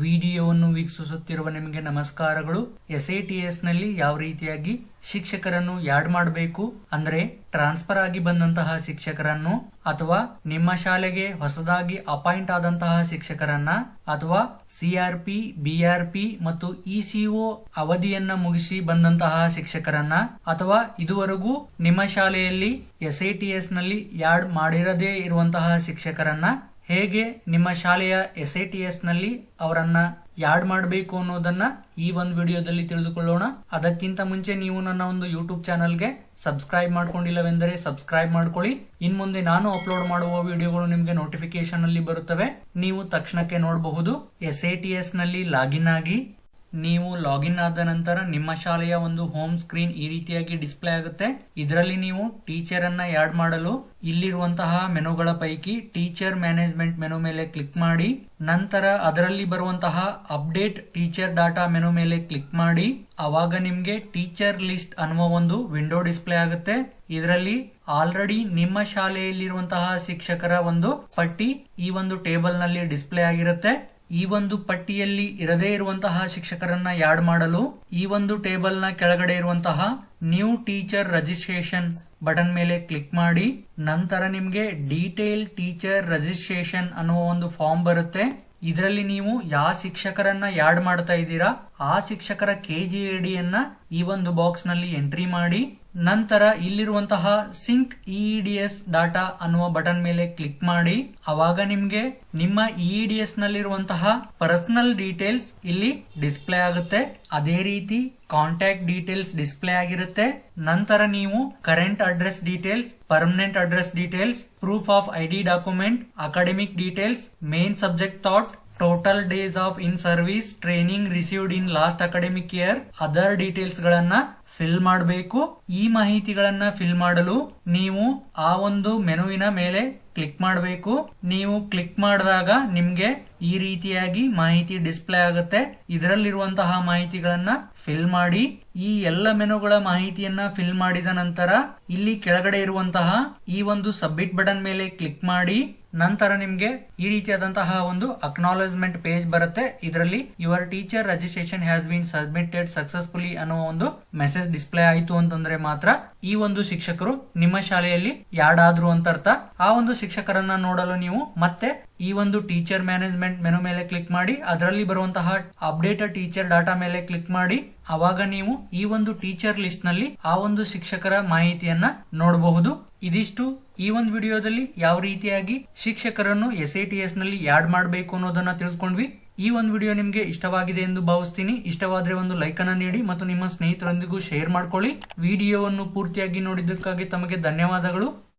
ವಿಡಿಯೋವನ್ನು ವೀಕ್ಷಿಸುತ್ತಿರುವ ನಿಮಗೆ ನಮಸ್ಕಾರಗಳು. ಎಸ್ ಐ ಟಿ ಎಸ್ನಲ್ಲಿ ಯಾವ ರೀತಿಯಾಗಿ ಶಿಕ್ಷಕರನ್ನು ಯಾಡ್ ಮಾಡಬೇಕು? ಅಂದ್ರೆ ಟ್ರಾನ್ಸ್ಫರ್ ಆಗಿ ಬಂದಂತಹ ಶಿಕ್ಷಕರನ್ನು ಅಥವಾ ನಿಮ್ಮ ಶಾಲೆಗೆ ಹೊಸದಾಗಿ ಅಪಾಯಿಂಟ್ ಆದಂತಹ ಶಿಕ್ಷಕರನ್ನ ಅಥವಾ ಸಿಆರ್ಪಿ ಬಿಆರ್ಪಿ ಮತ್ತು ಇಸಿಒ ಅವಧಿಯನ್ನ ಮುಗಿಸಿ ಬಂದಂತಹ ಶಿಕ್ಷಕರನ್ನ ಅಥವಾ ಇದುವರೆಗೂ ನಿಮ್ಮ ಶಾಲೆಯಲ್ಲಿ ಎಸ್ ಐ ಟಿ ಎಸ್ನಲ್ಲಿ ಯಾಡ್ ಮಾಡಿರದೇ ಇರುವಂತಹ ಶಿಕ್ಷಕರನ್ನ ಹೇಗೆ ನಿಮ್ಮ ಶಾಲೆಯ ಎಸ್ ಐ ಟಿ ಎಸ್ನಲ್ಲಿ ಅವರನ್ನ ಯಾಡ್ ಮಾಡಬೇಕು ಅನ್ನೋದನ್ನ ಈ ಒಂದು ವಿಡಿಯೋದಲ್ಲಿ ತಿಳಿದುಕೊಳ್ಳೋಣ. ಅದಕ್ಕಿಂತ ಮುಂಚೆ ನೀವು ನನ್ನ ಒಂದು ಯೂಟ್ಯೂಬ್ ಚಾನಲ್ಗೆ ಸಬ್ಸ್ಕ್ರೈಬ್ ಮಾಡ್ಕೊಂಡಿಲ್ಲವೆಂದರೆ ಸಬ್ಸ್ಕ್ರೈಬ್ ಮಾಡ್ಕೊಳ್ಳಿ. ಇನ್ ಮುಂದೆ ನಾನು ಅಪ್ಲೋಡ್ ಮಾಡುವ ವಿಡಿಯೋಗಳು ನಿಮಗೆ ನೋಟಿಫಿಕೇಶನ್ ಅಲ್ಲಿ ಬರುತ್ತವೆ. ನೀವು ತಕ್ಷಣಕ್ಕೆ ನೋಡಬಹುದು. ಎಸ್ ಐ ಟಿ ಎಸ್ನಲ್ಲಿ ಲಾಗಿನ್ ಆಗಿ ನೀವು ಲಾಗಿನ್ ಆದ ನಂತರ ನಿಮ್ಮ ಶಾಲೆಯ ಒಂದು ಹೋಮ್ ಸ್ಕ್ರೀನ್ ಈ ರೀತಿಯಾಗಿ ಡಿಸ್ಪ್ಲೇ ಆಗುತ್ತೆ. ಇದರಲ್ಲಿ ನೀವು ಟೀಚರ್ ಅನ್ನ ಆಡ್ ಮಾಡಲು ಇಲ್ಲಿರುವಂತಹ ಮೆನುಗಳ ಪೈಕಿ ಟೀಚರ್ ಮ್ಯಾನೇಜ್ಮೆಂಟ್ ಮೆನು ಮೇಲೆ ಕ್ಲಿಕ್ ಮಾಡಿ, ನಂತರ ಅದರಲ್ಲಿ ಬರುವಂತಹ ಅಪ್ಡೇಟ್ ಟೀಚರ್ ಡಾಟಾ ಮೆನು ಮೇಲೆ ಕ್ಲಿಕ್ ಮಾಡಿ, ಅವಾಗ ನಿಮ್ಗೆ ಟೀಚರ್ ಲಿಸ್ಟ್ ಅನ್ನುವ ಒಂದು ವಿಂಡೋ ಡಿಸ್ಪ್ಲೇ ಆಗುತ್ತೆ. ಇದರಲ್ಲಿ ಆಲ್ರೆಡಿ ನಿಮ್ಮ ಶಾಲೆಯಲ್ಲಿರುವಂತಹ ಶಿಕ್ಷಕರ ಒಂದು ಪಟ್ಟಿ ಈ ಒಂದು ಟೇಬಲ್ನಲ್ಲಿ ಡಿಸ್ಪ್ಲೇ ಆಗಿರುತ್ತೆ. ಈ ಒಂದು ಪಟ್ಟಿಯಲ್ಲಿ ಇರದೇ ಇರುವಂತಹ ಶಿಕ್ಷಕರನ್ನ ಯಾಡ್ ಮಾಡಲು, ಈ ಒಂದು ಟೇಬಲ್ನ ಕೆಳಗಡೆ ಇರುವಂತಹ ನ್ಯೂ ಟೀಚರ್ ರಜಿಸ್ಟ್ರೇಷನ್ ಬಟನ್ ಮೇಲೆ ಕ್ಲಿಕ್ ಮಾಡಿ, ನಂತರ ನಿಮ್ಗೆ ಡೀಟೇಲ್ ಟೀಚರ್ ರಜಿಸ್ಟ್ರೇಷನ್ ಅನ್ನುವ ಒಂದು ಫಾರ್ಮ್ ಬರುತ್ತೆ. ಇದರಲ್ಲಿ ನೀವು ಯಾವ ಶಿಕ್ಷಕರನ್ನ ಯಾಡ್ ಮಾಡ್ತಾ ಇದ್ದೀರಾ, ಆ ಶಿಕ್ಷಕರ ಕೆಜಿ ಡಿಯನ್ನ ಈ ಒಂದು ಬಾಕ್ಸ್ನಲ್ಲಿ ಎಂಟ್ರಿ ಮಾಡಿ ನಂತರ ಇಲ್ಲಿರುವಂತಹ ಸಿಂಕ್ ಇಡಿಎಸ್ ಡಾಟಾ ಅನ್ನುವ ಬಟನ್ ಮೇಲೆ ಕ್ಲಿಕ್ ಮಾಡಿ. ಅವಾಗ ನಿಮ್ಗೆ ನಿಮ್ಮ ಇಡಿಎಸ್ ನಲ್ಲಿರುವಂತಹ ಪರ್ಸನಲ್ ಡೀಟೇಲ್ಸ್ ಇಲ್ಲಿ ಡಿಸ್ಪ್ಲೇ ಆಗುತ್ತೆ. ಅದೇ ರೀತಿ ಕಾಂಟ್ಯಾಕ್ಟ್ ಡೀಟೇಲ್ಸ್ ಡಿಸ್ಪ್ಲೇ ಆಗಿರುತ್ತೆ. ನಂತರ ನೀವು current address details, permanent address details, proof of ID document, academic details, main subject taught, total days of in service, training received in last academic year, other details ಗಳನ್ನ fill ಮಾಡಬೇಕು. ಈ ಮಾಹಿತಿಗಳನ್ನ fill ಮಾಡಲು ನೀವು ಆ ಒಂದು ಮೆನುವಿನ ಮೇಲೆ ಕ್ಲಿಕ್ ಮಾಡಬೇಕು. ನೀವು ಕ್ಲಿಕ್ ಮಾಡಿದಾಗ ನಿಮ್ಗೆ ಈ ರೀತಿಯಾಗಿ ಮಾಹಿತಿ ಡಿಸ್ಪ್ಲೇ ಆಗುತ್ತೆ. ಇದರಲ್ಲಿರುವಂತಹ ಮಾಹಿತಿಗಳನ್ನ ಫಿಲ್ ಮಾಡಿ. ಈ ಎಲ್ಲ ಮೆನುಗಳ ಮಾಹಿತಿಯನ್ನ ಫಿಲ್ ಮಾಡಿದ ನಂತರ ಇಲ್ಲಿ ಕೆಳಗಡೆ ಇರುವಂತಹ ಈ ಒಂದು ಸಬ್ಮಿಟ್ ಬಟನ್ ಮೇಲೆ ಕ್ಲಿಕ್ ಮಾಡಿ. ನಂತರ ನಿಮ್ಗೆ ಈ ರೀತಿಯಾದಂತಹ ಒಂದು ಅಕ್ನಾಲೆಜ್ಮೆಂಟ್ ಪೇಜ್ ಬರುತ್ತೆ. ಇದರಲ್ಲಿ your teacher registration has been submitted successfully ಅನ್ನೋ ಒಂದು ಮೆಸೇಜ್ ಡಿಸ್ಪ್ಲೇ ಆಯ್ತು ಅಂತಂದ್ರೆ ಮಾತ್ರ ಈ ಒಂದು ಶಿಕ್ಷಕರು ನಿಮ್ಮ ಶಾಲೆಯಲ್ಲಿ ಯಾಡಾದ್ರು ಅಂತ ಅರ್ಥ? ಆ ಒಂದು ಶಿಕ್ಷಕರನ್ನ ನೋಡಲು ನೀವು ಮತ್ತೆ ಈ ಒಂದು ಟೀಚರ್ ಮ್ಯಾನೇಜ್ಮೆಂಟ್ ಮೆನು ಮೇಲೆ ಕ್ಲಿಕ್ ಮಾಡಿ, ಅದರಲ್ಲಿ ಬರುವಂತಹ ಅಪ್ಡೇಟೆಡ್ ಟೀಚರ್ ಡಾಟಾ ಮೇಲೆ ಕ್ಲಿಕ್ ಮಾಡಿ ಅವಾಗ ನೀವು ಈ ಒಂದು ಟೀಚರ್ ಲಿಸ್ಟ್ನಲ್ಲಿ ಆ ಒಂದು ಶಿಕ್ಷಕರ ಮಾಹಿತಿಯನ್ನ ನೋಡಬಹುದು. ಇದಿಷ್ಟು ಈ ಒಂದು ವಿಡಿಯೋದಲ್ಲಿ ಯಾವ ರೀತಿಯಾಗಿ ಶಿಕ್ಷಕರನ್ನು ಎಸ್ ಐ ಟಿ ಎಸ್ನಲ್ಲಿ ಯಾಡ್ ಮಾಡಬೇಕು ಅನ್ನೋದನ್ನ ತಿಳಿದುಕೊಂಡ್ವಿ. ಈ ಒಂದು ವಿಡಿಯೋ ನಿಮಗೆ ಇಷ್ಟವಾಗಿದೆ ಎಂದು ಭಾವಿಸ್ತೀನಿ. ಇಷ್ಟವಾದರೆ ಒಂದು ಲೈಕ್ ಅನ್ನ ನೀಡಿ ಮತ್ತು ನಿಮ್ಮ ಸ್ನೇಹಿತರೊಂದಿಗೂ ಶೇರ್ ಮಾಡ್ಕೊಳ್ಳಿ. ವಿಡಿಯೋವನ್ನು ಪೂರ್ತಿಯಾಗಿ ನೋಡಿದ್ದಕ್ಕಾಗಿ ತಮಗೆ ಧನ್ಯವಾದಗಳು.